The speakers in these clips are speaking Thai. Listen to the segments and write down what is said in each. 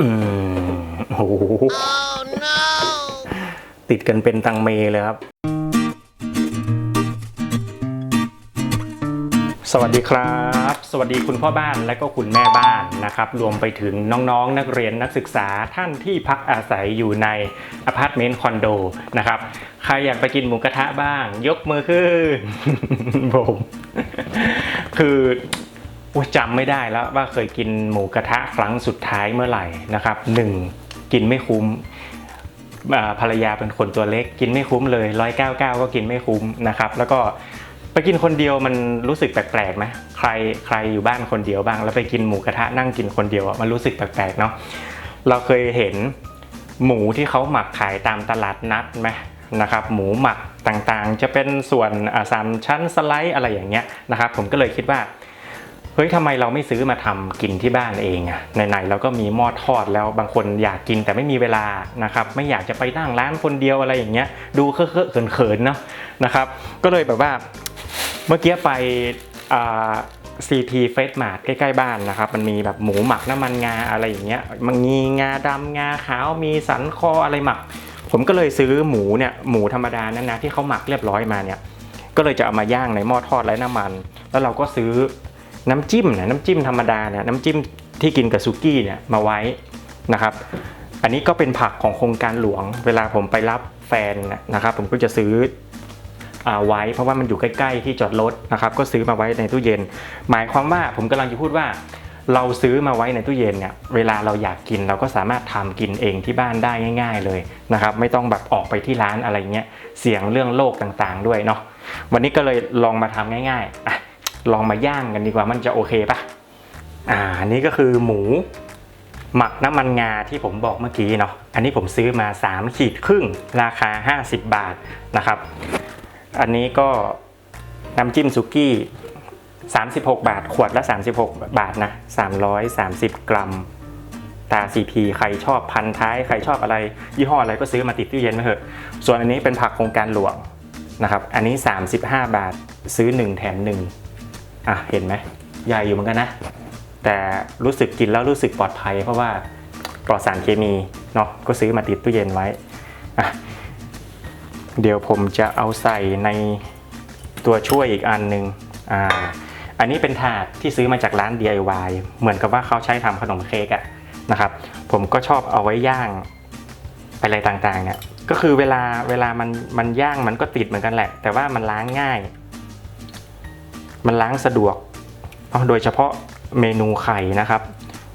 อืมโอ้โหติดกันเป็นตังเมเลยครับ สวัสดีครับ สวัสดีคุณพ่อบ้านและก็คุณแม่บ้านนะครับ รวมไปถึงน้องๆนักเรียนนักศึกษาท่านที่พักอาศัยอยู่ในอพาร์ตเมนต์คอนโดนะครับ ใครอยากไปกินหมูกระทะบ้าง ยกมือขึ้นผมคือ จำไม่ได้แล้วว่าเคยกินหมูกระทะครั้งสุดท้ายเมื่อไหร่นะครับหนึ่งกินไม่คุ้มภรรยาเป็นคนตัวเล็กกินไม่คุ้มเลยร้อยเก้าเก้าก็กินไม่คุ้มนะครับ แล้วก็ไปกินคนเดียวมันรู้สึกแปลกๆไหมใครใครอยู่บ้านคนเดียวบ้าง แล้วไปกินหมูกระทะนั่งกินคนเดียวมันรู้สึกแปลกๆเนาะเราเคยเห็นหมูที่เขาหมักขายตามตลาดนัดไหมนะครับหมูหมักต่างๆ จะเป็นส่วนสามชั้นสไลด์อะไรอย่างเงี้ยนะครับ ผมก็เลยคิดว่า เฮ้ยทำไมเราไม่ซื้อมาทำกินที่บ้านเองอะไหนๆเราก็มีหม้อทอดแล้วบางคนอยากกินแต่ไม่มีเวลานะครับไม่อยากจะไปนั่งร้านคนเดียวอะไรอย่างเงี้ยดูเคอะๆเขินๆเนาะนะครับก็เลยแบบว่าเมื่อกี้ไปซีทีเฟสมาร์ทใกล้ๆบ้านนะครับ มันมีแบบหมูหมักน้ำมันงาอะไรอย่างเงี้ยมันมีงาดำงาขาวมีสันคออะไรหมัก ผมก็เลยซื้อหมูเนี่ยหมูธรรมดานั่นนะที่เขาหมักเรียบร้อยมาเนี่ยก็เลยจะเอามาย่างในหม้อทอดไร้น้ำมัน แล้วเราก็ซื้อ น้ำจิ้มเนี่ยน้ำจิ้มธรรมดาเนี่ยน้ำจิ้มที่กินกับซุกี้เนี่ยมาไว้นะครับ อันนี้ก็เป็นผักของโครงการหลวง เวลาผมไปรับแฟนนะครับ ผมก็จะซื้ออาไว้ เพราะว่ามันอยู่ใกล้ ๆ ที่จอดรถนะครับ ก็ซื้อมาไว้ในตู้เย็น หมายความว่าผมกำลังจะพูดว่า เราซื้อมาไว้ในตู้เย็นเนี่ยเวลาเราอยากกินเราก็สามารถทำกินเองที่บ้านได้ง่าย ๆ เลยนะครับ ไม่ต้องแบบออกไปที่ร้านอะไรเงี้ยเสี่ยงเรื่องโรคต่างๆ ด้วยเนาะวันนี้ก็เลยลองมาทำง่ายๆอะ ลองมาย่างกันดีกว่ามันจะโอเคปะอ่านี้ก็คือหมู หมักน้ำมันงาที่ผมบอกเมื่อกี้เนาะอันนี้ผมซื้อมา 3 ขีดครึ่งราคา 50 บาทนะครับ อันนี้ก็น้ำจิ้มซุกี้ 36 บาท ขวดละ 36 บาทนะ 330 กรัมตา CP ใครชอบพันท้าย ใครชอบอะไร ยี่ห้ออะไรก็ซื้อมาติดตู้เย็นไว้เถอะ ส่วนอันนี้เป็นผักโครงการหลวงนะครับ อันนี้ 35 บาทซื้อ 1 แถม 1 อะเห็นไหมใหญ่อยู่เหมือนกันนะ แต่รู้สึกกินแล้วรู้สึกปลอดภัย เพราะว่าปลอดสารเคมีเนาะก็ซื้อมาติดตู้เย็นไว้อะเดี๋ยวผมจะเอาใส่ในตัวช่วยอีกอันหนึ่งอ่าอันนี้เป็นถาดที่ซื้อมาจากร้าน DIY เหมือนกับว่าเขาใช้ทำขนมเค้กอะนะครับ ผมก็ชอบเอาไว้ย่างอะไรต่างๆเนี่ยก็คือเวลาเวลามันมันย่างมันก็ติดเหมือนกันแหละ แต่ว่ามันล้างง่าย มันล้างสะดวก โดยเฉพาะเมนูไข่นะครับ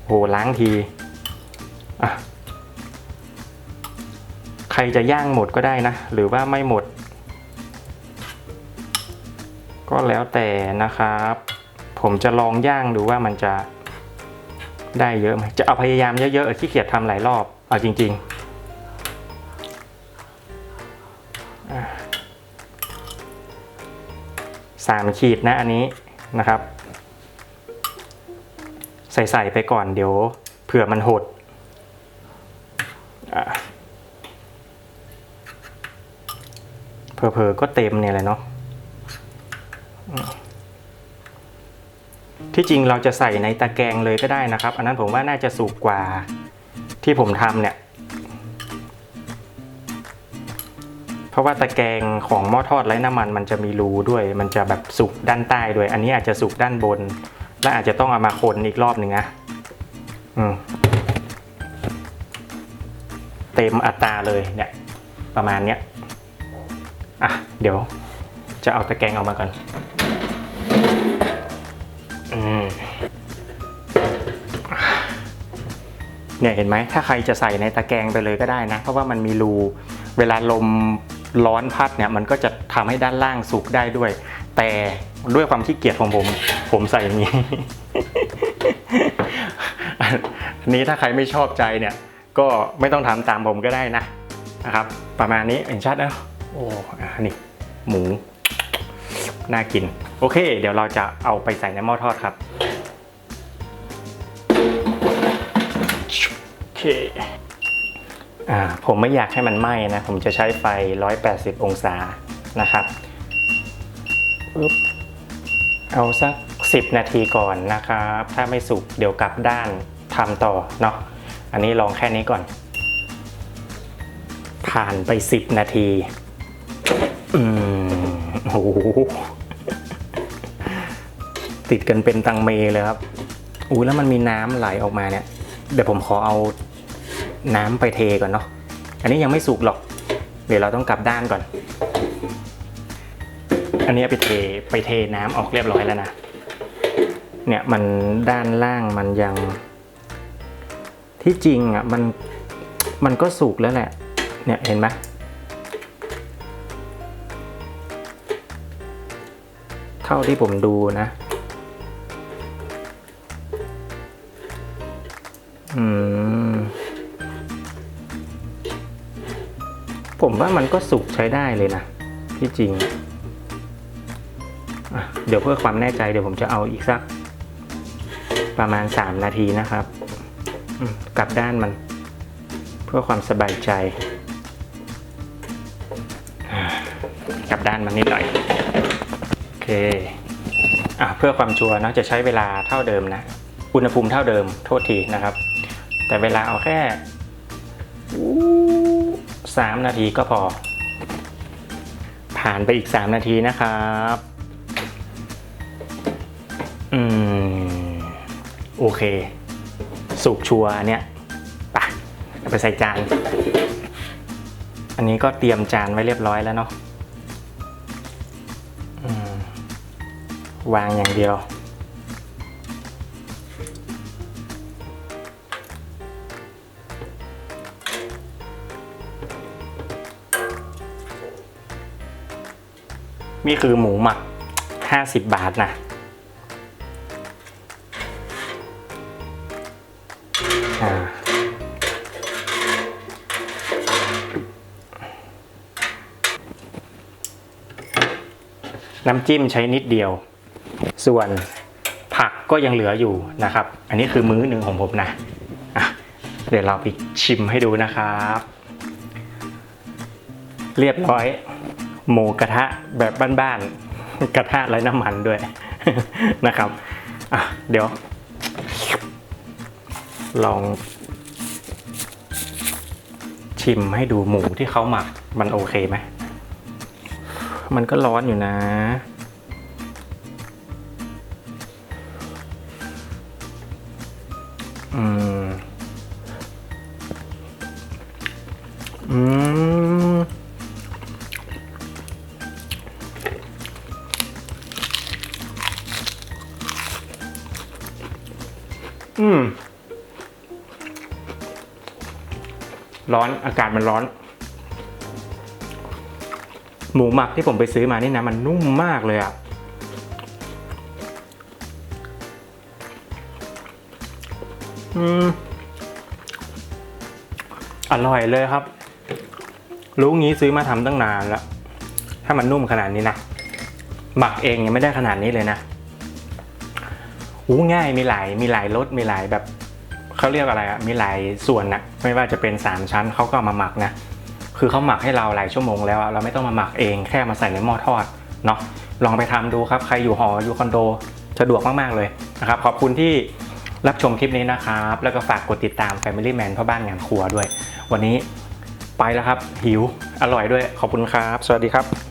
โหล้างทีใครจะย่างหมดก็ได้นะ หรือว่าไม่หมด ก็แล้วแต่นะครับ ผมจะลองย่างดูว่ามันจะได้เยอะไหมจะเอาพยายามเยอะๆขี้เกียจทำหลายรอบ เอาจริง ๆ 3 ขีดนะอันนี้นะครับ ใส่ใส่ไปก่อนเดี๋ยวเผื่อมันหดเผลอๆก็เต็มเนี่ยแหละเนาะที่จริงเราจะใส่ในตะแกรงเลยก็ได้นะครับ อันนั้นผมว่าน่าจะสูบกว่าที่ผมทำเนี่ย เพราะว่าตะแกรงของหม้อทอดไร้น้ำมันมันจะมีรูด้วย มันจะแบบสุกด้านใต้ด้วย อันนี้อาจจะสุกด้านบน และอาจจะต้องเอามาคนอีกรอบหนึ่งนะเต็มอัตราเลยเนี่ย ประมาณเนี้ยอะเดี๋ยวจะเอาตะแกรงออกมาก่อนเนี่ยเห็นไหมถ้าใครจะใส่ในตะแกรงไปเลยก็ได้นะ เพราะว่ามันมีรูเวลาลม ร้อนพัดเนี่ยมันก็จะทำให้ด้านล่างสุกได้ด้วย แต่ด้วยความขี้เกียจของผม ผมใส่อย่างนี้อันนี้ถ้าใครไม่ชอบใจเนี่ยก็ไม่ต้องทำตามผมก็ได้นะนะครับ ประมาณนี้เห็นชัดนะโอ้อะนี่หมูน่ากิน โอเค เดี๋ยวเราจะเอาไปใส่ในหม้อทอดครับโอเค ผมไม่อยากให้มันไหม้นะ ผมจะใช้ไฟ 180 องศานะครับปึ๊บเอาสัก 10 นาทีก่อนนะครับ ถ้าไม่สุกเดี๋ยวกลับด้านทำต่อเนาะอันนี้ลองแค่นี้ก่อน ผ่านไป 10 นาที อืมโอ้โหติดกันเป็นตังเมเลยครับอู้แล้วมันมีน้ำไหลออกมาเนี่ย เดี๋ยวผมขอเอา น้ำไปเทก่อนเนาะ อันนี้ยังไม่สุกหรอก เดี๋ยวเราต้องกลับด้านก่อน อันนี้ไปเทไปเทน้ำออกเรียบร้อยแล้วนะ เนี่ยมันด้านล่างมันยัง ที่จริงอะมันมันก็สุกแล้วแหละ เนี่ยเห็นไหมเท่าที่ผมดูนะ อืม ผมว่ามันก็สุกใช้ได้เลยนะที่จริง เดี๋ยวเพื่อความแน่ใจเดี๋ยวผมจะเอาอีกสัก ประมาณ 3 นาทีนะครับ กลับด้านมัน เพื่อความสบายใจ กลับด้านมันนิดหน่อย โอเคอเพื่อความชัวร์นะจะใช้เวลาเท่าเดิมนะ อุณหภูมิเท่าเดิมโทษทีนะครับ แต่เวลาเอาแค่ สามนาทีก็พอ ผ่านไปอีก 3 นาทีนะครับอืมโอเค สุกชัวร์เนี้ยไปเอาไปใส่จาน อันนี้ก็เตรียมจานไว้เรียบร้อยแล้วเนาะวางอย่างเดียว นี่คือหมูหมัก 50 บาทนะน้ำจิ้มใช้นิดเดียว ส่วนผักก็ยังเหลืออยู่นะครับ อันนี้คือมื้อหนึ่งของผมนะะเดี๋ยวเราไปชิมให้ดูนะครับ เรียบร้อย หมูกระทะแบบบ้านๆ กระทะไร้น้ำมันด้วยนะครับอะเดี๋ยว ลอง ชิมให้ดูหมูที่เขาหมักมันโอเคไหม มันก็ร้อนอยู่นะอืม ร้อนอากาศมันร้อน หมูหมักที่ผมไปซื้อมานี่นะมันนุ่มมากเลยอะ่ะอืมอร่อยเลยครับ รู้งี้ซื้อมาทำตั้งนานแล้วถ้ามันนุ่มขนาดนี้นะหมักเองยังไม่ได้ขนาดนี้เลยนะอู้ง่ายมีหลายมีหลายรสมีหลายแบบ เขาเรียกอะไรอะมีหลายส่วนนะไม่ว่าจะเป็น 3 ชั้นเขาก็มาหมักนะคือเขาหมักให้เราหลายชั่วโมงแล้วอะเราไม่ต้องมาหมักเองแค่มาใส่ในหม้อทอดเนาะลองไปทำดูครับใครอยู่หออยู่คอนโดสะดวกมากๆเลยนะครับขอบคุณที่รับชมคลิปนี้นะครับ แล้วก็ฝากกดติดตาม Family Man พ่อบ้านงานครัวด้วย วันนี้ไปแล้วครับหิวอร่อยด้วยขอบคุณครับ สวัสดีครับ